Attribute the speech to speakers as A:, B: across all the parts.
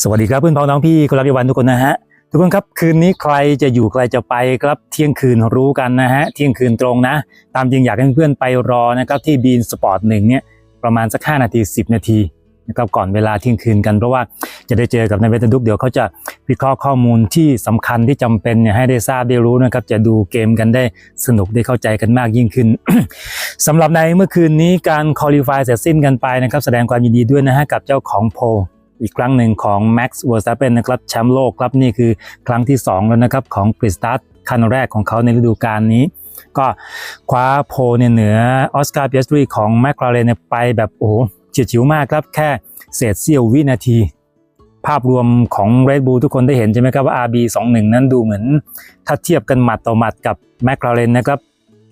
A: สวัสดีครับเพื่อนพ้องน้องพี่กุลาบิวันทุกคนนะฮะทุกคนครับคืนนี้ใครจะอยู่ใครจะไปครับเที่ยงคืนรู้กันนะฮะเที่ยงคืนตรงนะ ตามจริงอยากให้เพื่อนไปรอนะครับที่บีนสปอร์ตหนึ่งเนี่ยประมาณสัก 5 นาที 10 นาทีนะครับก่อนเวลาเที่ยงคืนกันเพราะว่าจะได้เจอกับนายเวทดุกเดี๋ยวเขาจะวิเคราะห์ข้อมูลที่สำคัญที่จำเป็นเนี่ยให้ได้ทราบได้รู้นะครับจะดูเกมกันได้สนุกได้เข้าใจกันมากยิ่งขึ้นสำหรับในเมื่อคืนนี้การคอลี่ฟายเสร็จสิ้นกันไปนะครับแสดงความยินดีด้วยนะฮะกับเจ้าของโพ อีกครั้งหนึ่งของ Max Verstappen นะครับแชมป์โลกครับนี่คือครั้งที่ 2 แล้วนะครับของกริสตัสคันแรกของเขาในฤดูกาลนี้ ก็คว้าโพเนี่ยเหนือออสการ์เปียสตรีของแมคลาเรนไปแบบโอ้โหเฉียดฉิวมากครับแค่เศษเสี้ยววินาที ภาพรวมของ Red Bull ทุกคนได้เห็นใช่ไหมครับว่า RB21 นั้นดูเหมือน ถ้าเทียบกันหมัดต่อหมัดกับแมคลาเรนนะครับ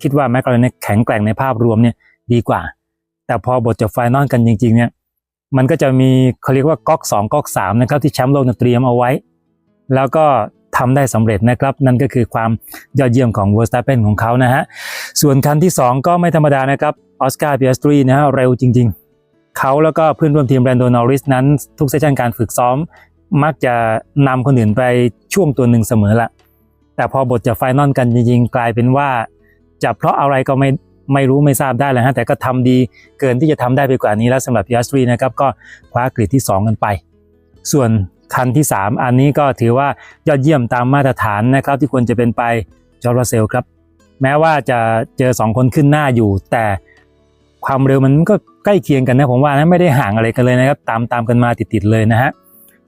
A: คิดว่าแมคลาเรนแข็งแกร่งในภาพรวมเนี่ยดีกว่า แต่พอบทจบไฟนอลกันจริงๆเนี่ย มันก็จะมีเขาเรียกว่าก๊อก2ก๊อก3นะครับที่แชมป์โลกเตรียมเอาไว้ แล้วก็ทำได้สำเร็จนะครับ นั่นก็คือความยอดเยี่ยมของ Verstappen ของเขานะฮะส่วนคันที่ 2 ก็ไม่ธรรมดานะครับออสการ์เปียสตรีนะฮะเร็วจริง ๆ เขาแล้วก็เพื่อนร่วมทีมแบรนโดนอริสนั้น ทุกเซสชันการฝึกซ้อม มักจะนำคนอื่นไปช่วงตัวหนึ่งเสมอละแต่พอบทจะไฟนอลกันจริงๆ กลายเป็นว่า จะเพราะอะไรก็ไม่ ไม่รู้ไม่ทราบได้เลยฮะแต่ก็ทำดีเกินที่จะทำได้ไปกว่านี้แล้วสำหรับพิอัสตรีนะครับก็คว้ากริดที่ 2 กันไป ส่วนคันที่ 3 อันนี้ก็ถือว่ายอดเยี่ยมตามมาตรฐานนะครับ ที่ควรจะเป็นไปจอร์เซลครับ แม้ว่าจะเจอ 2 คนขึ้นหน้าอยู่ แต่ความเร็วมันก็ใกล้เคียงกันนะผมว่านะไม่ได้ห่างอะไรกันเลยนะครับ ตามตามกันมาติดๆเลยนะฮะ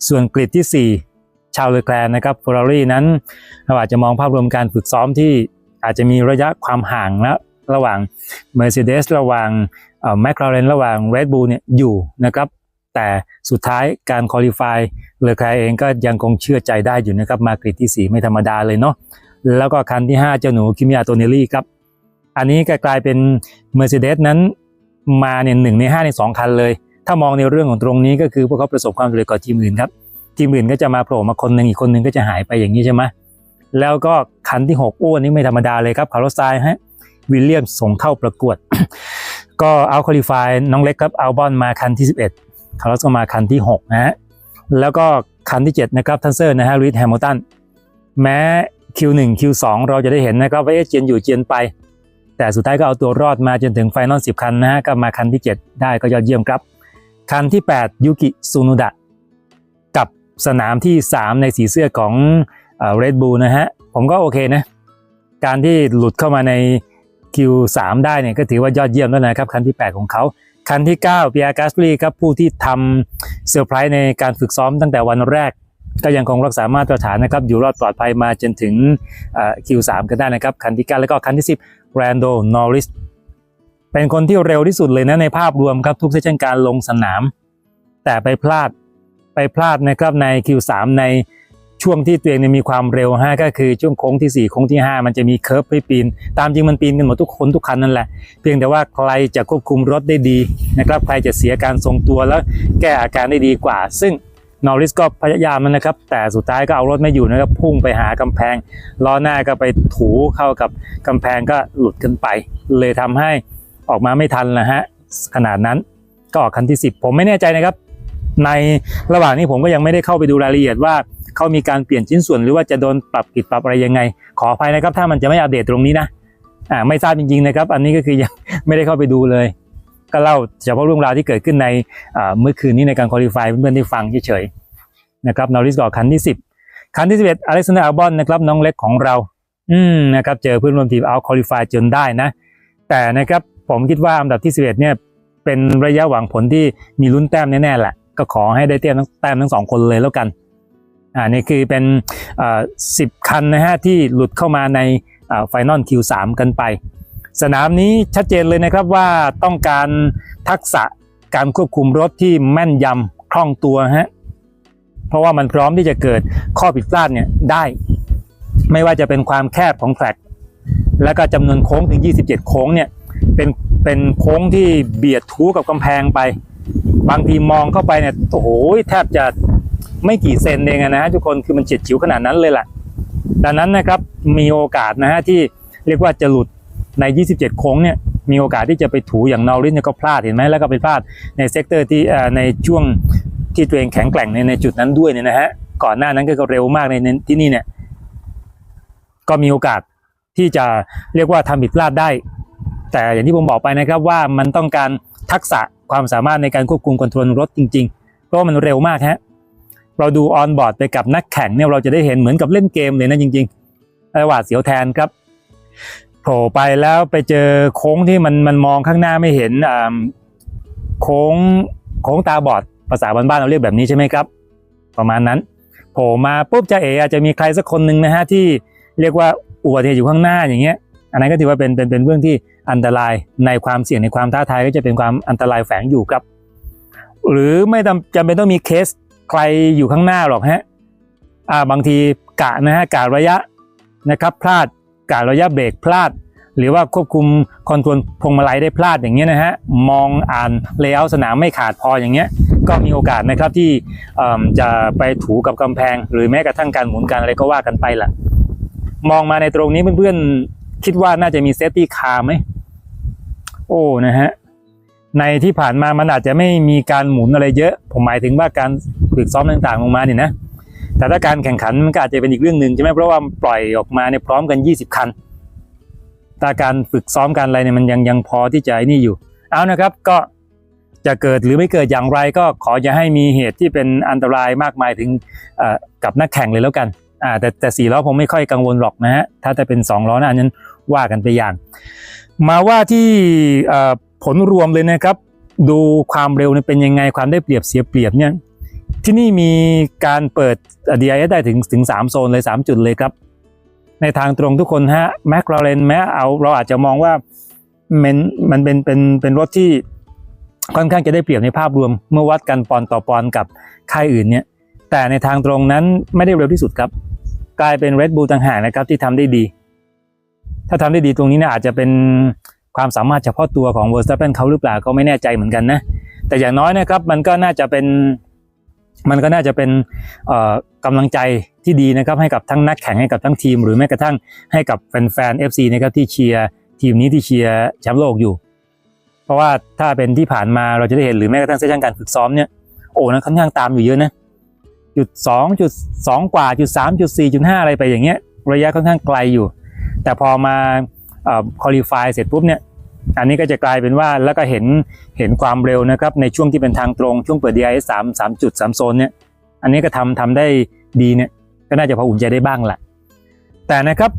A: ส่วนกริดที่ 4 ชาวเลอแคลนนะครับฟอร์รี่นั้นเราอาจจะมองภาพรวมการฝึกซ้อมที่อาจจะมีระยะความห่างและ ระหว่าง Mercedes ระหว่างแมคลาเรนระหว่าง Red Bull เนี่ยอยู่นะครับแต่สุดท้ายการคอลี่ฟายเลอแคลเองก็ยังคงเชื่อใจได้อยู่นะครับมากริดที่ 4 ไม่ธรรมดาเลยเนาะแล้วก็คันที่ 5 เจ้าหนูคิมิยาโตเนลลี่ครับ อันนี้ก็กลายเป็น Mercedes นั้นมาเนี่ยหนึ่งใน 5 ใน 2 คันเลย ถ้ามองในเรื่องของตรงนี้ก็คือพวกเขาประสบความสำเร็จกว่าทีมอื่นครับ ทีมอื่นก็จะมาโผล่มาคนหนึ่งอีกคนหนึ่งก็จะหายไปอย่างนี้ใช่ไหมแล้วก็คันที่ 6 อ้วนนี้ไม่ธรรมดาเลยครับคาร์ลสไซน์ฮะ วิลเลียมส่งเข้าประกวด ก็เอาคอลี่ฟายน้องเล็กครับเอาบอนมาคันที่ 11 คาร์ลสก็มาคันที่ 6 นะฮะ แล้วก็คันที่ 7 นะครับทันเซอร์นะฮะลุยส์แฮมิลตันแม้ Q1 Q2 เราจะได้เห็นนะครับว่าเอ๊ะเจียนอยู่เจียนไป แต่สุดท้ายก็เอาตัวรอดมาจนถึงไฟนอล10 คันนะฮะก็มาคันที่ 7 ได้ก็ยอดเยี่ยมครับ คันที่ 8 ยูกิซูนุดะกับสนามที่ 3 ในสีเสื้อของเรดบูลนะฮะ ผมก็โอเคนะ การที่หลุดเข้ามาใน Q3 ได้เนี่ยก็ถือว่ายอดเยี่ยมแล้วนะครับ คันที่ 8 ของเขา คันที่9ปียร์กัสลีครับผู้ที่ทำเซอร์ไพรส์ในการฝึกซ้อมตั้งแต่วันแรก ก็ยังคงรักษามาตรฐานนะครับ อยู่รอดปลอดภัยมาจนถึง Q3 กันได้นะครับ คันที่ 9 แล้วก็คันที่ 10 r a n d o Norris เป็นคนที่เร็วที่สุดเลยนะในภาพรวมครับทุกเซสชันการลงสนาม แต่ไปพลาดไปพลาดนะครับใน Q3 ใน ช่วงที่ตัวเองเนี่ยมีความเร็วฮะก็คือช่วงโค้งที่ 4 โค้งที่ 5 มันจะมีเคิร์ฟให้ปีน ตามจริงมันปีนกันหมดทุกคนทุกคันนั่นแหละ เพียงแต่ว่าใครจะควบคุมรถได้ดีนะครับใครจะเสียการทรงตัวแล้วแก้อาการได้ดีกว่า ซึ่งนอริสก็พยายามนะครับ แต่สุดท้ายก็เอารถไม่อยู่นะครับพุ่งไปหากำแพงล้อหน้าก็ไปถูเข้ากับกำแพงก็หลุดกันไป เลยทำให้ออกมาไม่ทันนะฮะขนาดนั้นก็ออกคันที่ 10 ผมไม่แน่ใจนะครับ ในระหว่างนี้ผมก็ยังไม่ได้เข้าไปดูรายละเอียดว่าเขามีการเปลี่ยนชิ้นส่วนหรือว่าจะโดนปรับผิดปรับอะไรยังไง ขออภัยนะครับ ถ้ามันจะไม่อัปเดตตรงนี้นะอ่าไม่ทราบจริงๆนะครับ อันนี้ก็คือยังไม่ได้เข้าไปดูเลย ก็เล่าเฉพาะเรื่องราวที่เกิดขึ้นในเมื่อคืนนี้ในการคุริฟายเพื่อนๆที่ฟังเฉยๆนะครับนอริสก็คันที่ 10 คันที่ 11อเล็กซานเดอร์อัลบอนนะครับน้องเล็กของเรา อืมนะครับเจอเพื่อนร่วมทีมเอาคุริฟายจนได้นะ แต่นะครับผมคิดว่าอันดับที่ 11เนี่ยเป็นระยะหวังผลที่มีลุ้นแต้มแน่ๆแหละ ก็ขอให้ได้แต้มทั้งแต้มทั้งสองคนเลยแล้วกันอ่านี่คือเป็นสิบคันนะฮะที่หลุดเข้ามาในไฟนอล Q3 กันไป สนามนี้ชัดเจนเลยนะครับว่าต้องการทักษะการควบคุมรถที่แม่นยำคล่องตัวฮะเพราะว่ามันพร้อมที่จะเกิดข้อผิดพลาดเนี่ยได้ ไม่ว่าจะเป็นความแคบของแทร็กแล้วก็จำนวนโค้งถึง 27 โค้งเนี่ยเป็นเป็นโค้งที่เบียดทูกับกำแพงไป บางทีมองเข้าไปเนี่ยโอ้โหแทบจะไม่กี่เซนเองนะฮะทุกคนคือมันเฉียดฉิวขนาดนั้นเลยแหละดังนั้นนะครับมีโอกาสนะฮะที่เรียกว่าจะหลุดใน 27 โค้งเนี่ยมีโอกาสที่จะไปถูอย่างนอริสเนี่ยก็พลาดเห็นไหมแล้วก็ไปพลาดในเซกเตอร์ที่ในช่วงที่ตัวเองแข็งแกร่งในในจุดนั้นด้วยเนี่ยนะฮะก่อนหน้านั้นก็เร็วมากในในที่นี่เนี่ยก็มีโอกาสที่จะเรียกว่าทำผิดพลาดได้ แต่อย่างที่ผมบอกไปนะครับว่ามันต้องการทักษะ ความสามารถในการควบคุมคอนโทรลรถจริงๆ เพราะว่ามันเร็วมากฮะเราดูออนบอร์ดไปกับนักแข่งเนี่ยเราจะได้เห็นเหมือนกับเล่นเกมเลยนะจริงๆแต่หวาดเสียวแทนครับโผล่ไปแล้วไปเจอโค้งที่มันมันมองข้างหน้าไม่เห็นอ่าโค้งโค้งตาบอดภาษาบ้านๆเราเรียกแบบนี้ใช่ไหมครับ ประมาณนั้นโผล่มาปุ๊บจะเออาจจะมีใครสักคนหนึ่งนะฮะที่เรียกว่าอุบัติเหตุอยู่ข้างหน้าอย่างเงี้ย อันนั้นก็ถือว่าเป็นเป็นเป็นเรื่องที่อันตรายในความเสี่ยงในความท้าทายก็จะเป็นความอันตรายแฝงอยู่ครับ หรือไม่จำเป็นต้องมีเคสใครอยู่ข้างหน้าหรอกฮะอ่าบางทีกะนะฮะกะระยะนะครับพลาดกะระยะเบรกพลาด หรือว่าควบคุมคอนโทรลพวงมาลัยได้พลาดอย่างเงี้ยนะฮะมองอ่านเลเยอร์สนามไม่ขาดพออย่างเงี้ยก็มีโอกาสนะครับที่จะไปถูกับกำแพง หรือแม้กระทั่งการหมุนการอะไรก็ว่ากันไปล่ะมองมาในตรงนี้เพื่อนๆ คิดว่าน่าจะมีเซฟตี้คาร์ไหมโอ้นะฮะในที่ผ่านมามันอาจจะไม่มีการหมุนอะไรเยอะ ผมหมายถึงว่าการฝึกซ้อมต่างๆลงมาเนี่ยนะแต่ถ้าการแข่งขันมันก็อาจจะเป็นอีกเรื่องหนึ่งใช่ไหมเพราะว่าปล่อยออกมาเนี่ยพร้อมกัน 20 คันแต่การฝึกซ้อมการอะไรเนี่ยมันยังยังพอที่จะนี่อยู่ เอานะครับก็จะเกิดหรือไม่เกิดอย่างไรก็ขออย่าให้มีเหตุที่เป็นอันตรายมากมายถึงกับนักแข่งเลยแล้วกัน อ่าแต่แต่สี่ล้อผมไม่ค่อยกังวลหรอกนะฮะถ้าจะเป็นสองล้อนะอันนั้นว่ากันไปอย่าง มาว่าที่ผลรวมเลยนะครับ ดูความเร็วเนี่ยเป็นยังไงความได้เปรียบเสียเปรียบเนี่ยที่นี่มีการเปิด DIS ได้ถึงถึง 3 โซนเลย 3 จุดเลยครับ ในทางตรงทุกคนฮะแมคลาเรนแม้เอาเราอาจจะมองว่ามันมันเป็นเป็นเป็นรถที่ค่อนข้างจะได้เปรียบในภาพรวม เมื่อวัดกันปอนต่อปอนกับค่ายอื่นเนี่ย แต่ในทางตรงนั้นไม่ได้เร็วที่สุดครับ กลายเป็น Red Bull ต่างหากนะครับที่ทำได้ดี ถ้าทำได้ดีตรงนี้นี่อาจจะเป็นความสามารถเฉพาะตัวของ Verstappen เขาหรือเปล่าก็ไม่แน่ใจเหมือนกันนะ แต่อย่างน้อยนะครับมันก็น่าจะเป็นมันก็น่าจะเป็นเอ่อกำลังใจที่ดีนะครับให้กับทั้งนักแข่งให้กับทั้งทีม หรือแม้กระทั่งให้กับแฟนๆ FC นะครับที่เชียร์ทีมนี้ที่เชียร์แชมป์โลกอยู่ เพราะว่าถ้าเป็นที่ผ่านมาเราจะได้เห็นหรือแม้กระทั่งเซสชั่นการฝึกซ้อมเนี่ยโอ้นะค่อนข้างตามอยู่เยอะนะ จุดสองจุดสองกว่าจุดสามจุดสี่จุดห้าอะไรไปอย่างเงี้ยระยะค่อนข้างไกลอยู่ แต่พอมาคอลี่ฟายเสร็จปุ๊บเนี่ยอันนี้ก็จะกลายเป็นว่าแล้วก็เห็นเห็นความเร็วนะครับในช่วงที่เป็นทางตรงช่วงเปิด DIS สามสามจุดสามโซนเนี่ยอันนี้ก็ทำทำได้ดีเนี่ยก็น่าจะพออุ่นใจได้บ้างแหละแต่นะครับ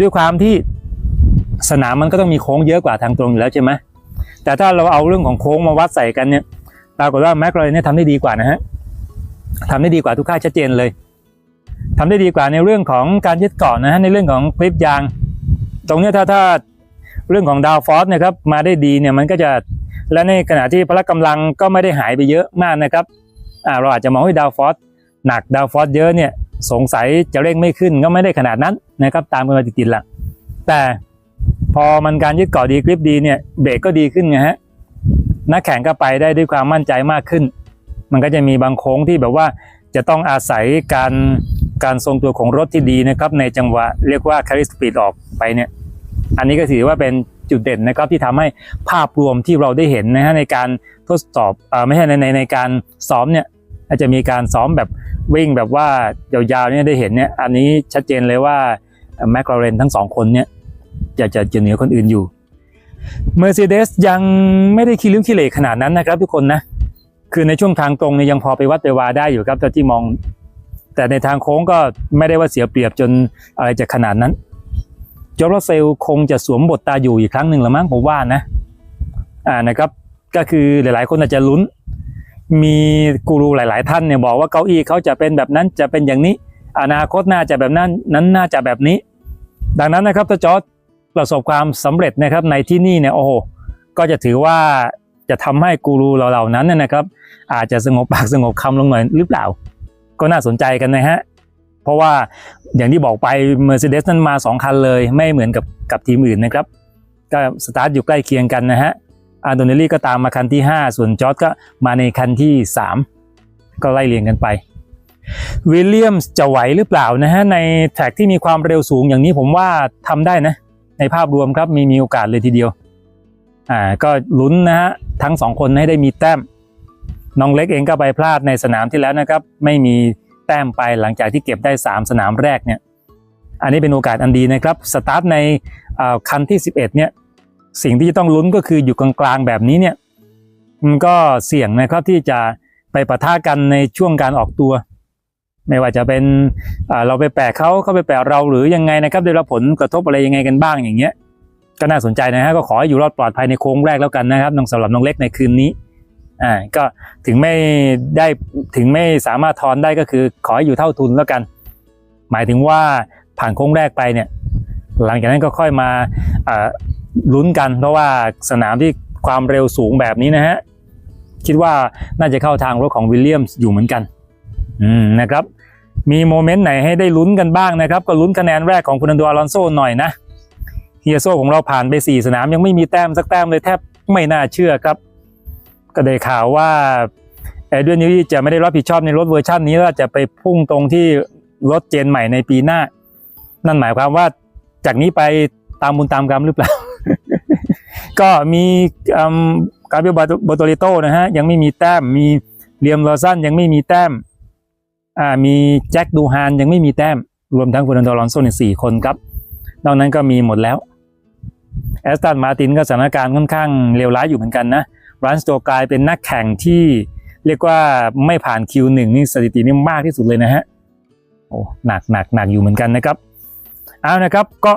A: ด้วยความที่สนามมันก็ต้องมีโค้งเยอะกว่าทางตรงอยู่แล้วใช่ไหมแต่ถ้าเราเอาเรื่องของโค้งมาวัดใส่กันเนี่ยปรากฏว่าแมคลาเรเนี่ยทำได้ดีกว่านะฮะ ทำได้ดีกว่าทุกค่ายชัดเจนเลยทำได้ดีกว่าในเรื่องของการยึดเกาะนะฮะในเรื่องของคลิปยาง ตรงนี้ถ้าถ้าเรื่องของดาวฟอสนะครับมาได้ดีเนี่ยมันก็จะและในขณะที่พละกำลังก็ไม่ได้หายไปเยอะมากนะครับเราอาจจะมองว่าดาวฟอสหนักดาวฟอสเยอะเนี่ยสงสัยจะเร่งไม่ขึ้นก็ไม่ได้ขนาดนั้นนะครับตามกันมาติดๆละแต่พอมันการยึดเกาะดีคลิปดีเนี่ยเบรกก็ดีขึ้นไงฮะนักแข่งก็ไปได้ด้วยความมั่นใจมากขึ้น มันก็จะมีบางโค้งที่แบบว่าจะต้องอาศัยการการทรงตัวของรถที่ดีนะครับ ในจังหวะเรียกว่าคาริสปีดออกไปเนี่ยอันนี้ก็ถือว่าเป็นจุดเด่นนะครับที่ทำให้ภาพรวมที่เราได้เห็นนะฮะในการทดสอบอ่อไม่ใช่ในในในการซ้อมเนี่ยอาจจะมีการซ้อมแบบวิ่งแบบว่ายาวๆเนี่ยได้เห็นเนี่ยอันนี้ชัดเจนเลยว่าแมคลาเรนทั้งสองคนเนี่ยจะจะจะเหนือคนอื่นอยู่ Mercedes ยังไม่ได้ขี้ลิ้มขี้เหร่ขนาดนั้นนะครับทุกคนนะ คือในช่วงทางตรงเนี่ยยังพอไปวัดไปวาได้อยู่ครับแต่ที่มอง แต่ในทางโค้งก็ไม่ได้ว่าเสียเปรียบจนอะไรจะขนาดนั้นจอร์เซลคงจะสวมบทตาอยู่อีกครั้งหนึ่งละมั้งผมว่านะ อ่านะครับ ก็คือหลาย ๆ คนอาจจะลุ้น มีกูรูหลาย ๆ ท่านเนี่ยบอกว่าเก้าอี้เขาจะเป็นแบบนั้นจะเป็นอย่างนี้ อนาคตน่าจะแบบนั้นนั้นน่าจะแบบนี้ ดังนั้นนะครับถ้าจอร์จประสบความสำเร็จนะครับในที่นี่เนี่ยโอ้โหก็จะถือว่า จะทำให้กูรูเหล่านั้นนยนะครับ อาจจะสงบปากสงบคำลงหน่อยหรือเปล่า ก็น่าสนใจกันนะฮะ เพราะว่าอย่างที่บอกไป Mercedes นั้นมา 2 คันเลย ไม่เหมือนกับกับทีมอื่นนะครับ ก็สตาร์ทอยู่ใกล้เคียงกันนะฮะอาร์โดเนลลี่ก็ตามมาคันที่ 5 ส่วนจอร์ดก็มาในคันที่ 3 ก็ไล่เรียงกันไปวิลเลียมจะไหวหรือเปล่านะฮะในแท็กที่มีความเร็วสูงอย่างนี้ผมว่าทำได้นะ ในภาพรวมครับมีมีโอกาสเลยทีเดียว อ่าก็ลุ้นนะฮะทั้งสองคนให้ได้มีแต้มน้องเล็กเองก็ไปพลาดในสนามที่แล้วนะครับ ไม่มีแต้มไปหลังจากที่เก็บได้ 3 สนามแรกเนี่ยอันนี้เป็นโอกาสอันดีนะครับสตาร์ทในอ่อคันที่ 11เนี่ยสิ่งที่จะต้องลุ้นก็คืออยู่กลางๆแบบนี้เนี่ยมันก็เสี่ยงนะครับที่จะไปปะทะกันในช่วงการออกตัว ไม่ว่าจะเป็นอ่าเราไปแปะเขาเขาไปแปะเราหรือยังไงนะครับได้รับผลกระทบอะไรยังไงกันบ้างอย่างเงี้ย ก็น่าสนใจนะฮะก็ขอให้อยู่รอดปลอดภัยในโค้งแรกแล้วกันนะครับน้องสำหรับน้องเล็กในคืนนี้อ่าก็ถึงไม่ได้ถึงไม่สามารถทอนได้ก็คือขอให้อยู่เท่าทุนแล้วกัน หมายถึงว่าผ่านโค้งแรกไปเนี่ย หลังจากนั้นก็ค่อยมาอ่าลุ้นกัน เพราะว่าสนามที่ความเร็วสูงแบบนี้นะฮะคิดว่าน่าจะเข้าทางรถของวิลเลียมส์อยู่เหมือนกันอืมนะครับ มีโมเมนต์ไหนให้ได้ลุ้นกันบ้างนะครับ ก็ลุ้นคะแนนแรกของคุณอันโดอลอนโซหน่อยนะ เฮียโซของเราผ่านไป 4 สนามยังไม่มีแต้มสักแต้มเลยแทบไม่น่าเชื่อครับ ก็ได้ข่าวว่าเอเดรียนนิวจะไม่ได้รับผิดชอบในรถเวอร์ชันนี้แล้วจะไปพุ่งตรงที่รถเจนใหม่ในปีหน้า นั่นหมายความว่าจากนี้ไปตามบุญตามกรรมหรือเปล่า ก็มีกาเบรียลโบโตริโตนะฮะยังไม่มีแต้มมีเลียมลอสันยังไม่มีแต้มอ่ามีแจ็คดูฮานยังไม่มีแต้ม รวมทั้งคุณอันโดรอนโซ่สี่คนครับ นอกนั้นก็มีหมดแล้ว แอสตันมาตินก็สถานการณ์ค่อนข้างเลวร้ายอยู่เหมือนกันนะรันสโตกลายเป็นนักแข่งที่เรียกว่าไม่ผ่าน Q1 นี่สถิตินี่มากที่สุดเลยนะฮะโอ้หนักหนักหนักอยู่เหมือนกันนะครับเอานะครับก็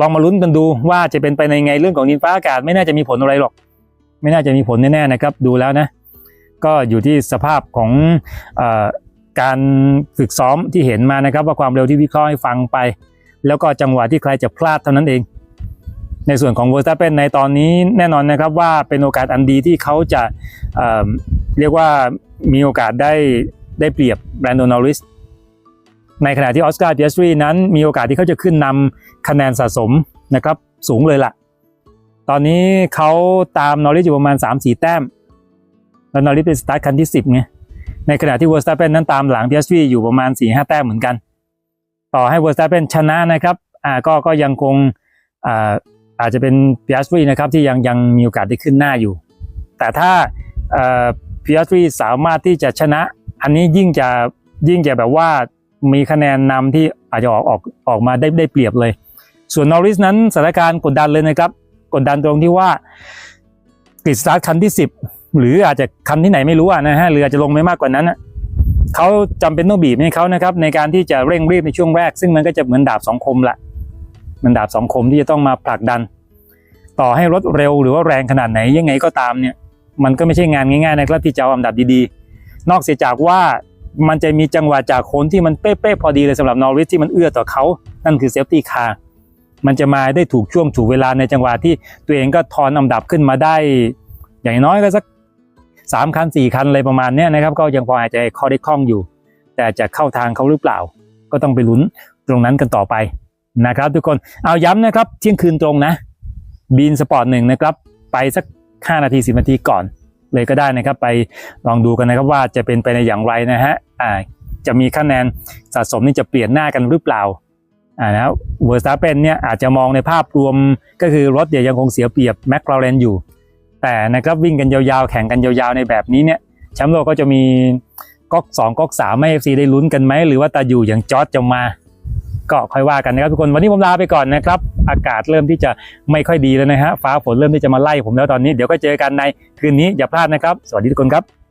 A: ลองมาลุ้นกันดูว่าจะเป็นไปในไงเรื่องของดินฟ้าอากาศ ไม่น่าจะมีผลอะไรหรอก ไม่น่าจะมีผลแน่ๆนะครับ ดูแล้วนะ ก็อยู่ที่สภาพของอการฝึกซ้อมที่เห็นมานะครับ ว่าความเร็วที่วิเคราะห์ให้ฟังไป แล้วก็จังหวะที่ใครจะพลาดเท่านั้นเอง ในส่วนของเวอร์สตาเปนในตอนนี้แน่นอนนะครับว่าเป็นโอกาสอันดีที่เขาจะเเรียกว่ามีโอกาสได้ได้เปรียบแบรนโดนนอริสในขณะที่ออสการ์เปียสตรีนั้นมีโอกาสที่เขาจะขึ้นนำคะแนนสะสมนะครับสูงเลยล่ะ ตอนนี้เขาตามนอริสอยู่ประมาณ 3-4 แต้ม แล้วนอริสเป็นสตาร์ทคันที่ 10ไงในขณะที่เวอร์สตาเปนนั้นตามหลัง PSV อยู่ประมาณ 4-5 แต้มเหมือนกัน ต่อให้เวอร์สตาเปนชนะนะครับอ่าก็ก็ยังคงอ่า อาจจะเป็น PSV นะครับที่ยังยังมีโอกาสได้ขึ้นหน้าอยู่ แต่ถ้าเอ่อ PSV สามารถที่จะชนะ อันนี้ยิ่งจะยิ่งจะแบบว่ามีคะแนนนำที่อาจจะออกออกออกมาได้ได้เปรียบเลย ส่วนนอริสนั้นสถานการณ์กดดันเลยนะครับ กดดันตรงที่ว่ากริดสตาร์ทคันที่ 10 หรืออาจจะคันที่ไหนไม่รู้อะนะฮะหรืออาจจะลงไม่มากกว่านั้นเขาจำเป็นต้องบีบให้เขานะครับในการที่จะเร่งรีบในช่วงแรก ซึ่งมันก็จะเหมือนดาบสองคมแหละ มันดาบสองคมที่จะต้องมาผลักดัน ต่อให้รถเร็วหรือว่าแรงขนาดไหนยังไงก็ตามเนี่ยมันก็ไม่ใช่งานง่ายๆนะครับที่จะเอาอันดับดีๆ นอกเสียจากว่ามันจะมีจังหวะจากโคนที่มันเป๊ะๆพอดีเลยสำหรับนอริสที่มันเอื้อต่อเขานั่นคือเซฟตี้คาร์มันจะมาได้ถูกช่วงถูกเวลาในจังหวะที่ตัวเองก็ทอนอันดับขึ้นมาได้ อย่างน้อยก็สักสามคันสี่คันอะไรประมาณนี้นะครับ ก็ยังพอหายใจคอได้คล่องอยู่ แต่จะเข้าทางเขาหรือเปล่า ก็ต้องไปลุ้นตรงนั้นกันต่อไป นะครับ ทุกคนเอาย้ำนะครับเที่ยงคืนตรงนะบีนสปอร์ตหนึ่งนะครับไปสัก 5 นาที 10 นาทีก่อน เลยก็ได้นะครับ ไปลองดูกันนะครับว่าจะเป็นไปในอย่างไรนะฮะอ่าจะมีคะแนนสะสมนี่จะเปลี่ยนหน้ากันหรือเปล่าอ่านะเวอร์สตาเป็นเนี่ยอาจจะมองในภาพรวมก็คือรถเนี่ยยังคงเสียเปรียบแมคลาเรนอยู่ แต่นะครับวิ่งกันยาวๆ แข่งกันยาวๆในแบบนี้เนี่ยแชมป์โลกก็จะมีก๊อก2ก๊อก3ให้ FC ได้ลุ้นกันไหมหรือว่าตาอยู่อย่างจอร์จจะมา ก็ค่อยว่ากันนะครับทุกคนวันนี้ผมลาไปก่อนนะครับ อากาศเริ่มที่จะไม่ค่อยดีแล้วนะฮะฟ้าฝนเริ่มที่จะมาไล่ผมแล้วตอนนี้เดี๋ยวก็เจอกันในคืนนี้อย่าพลาดนะครับ สวัสดีทุกคนครับ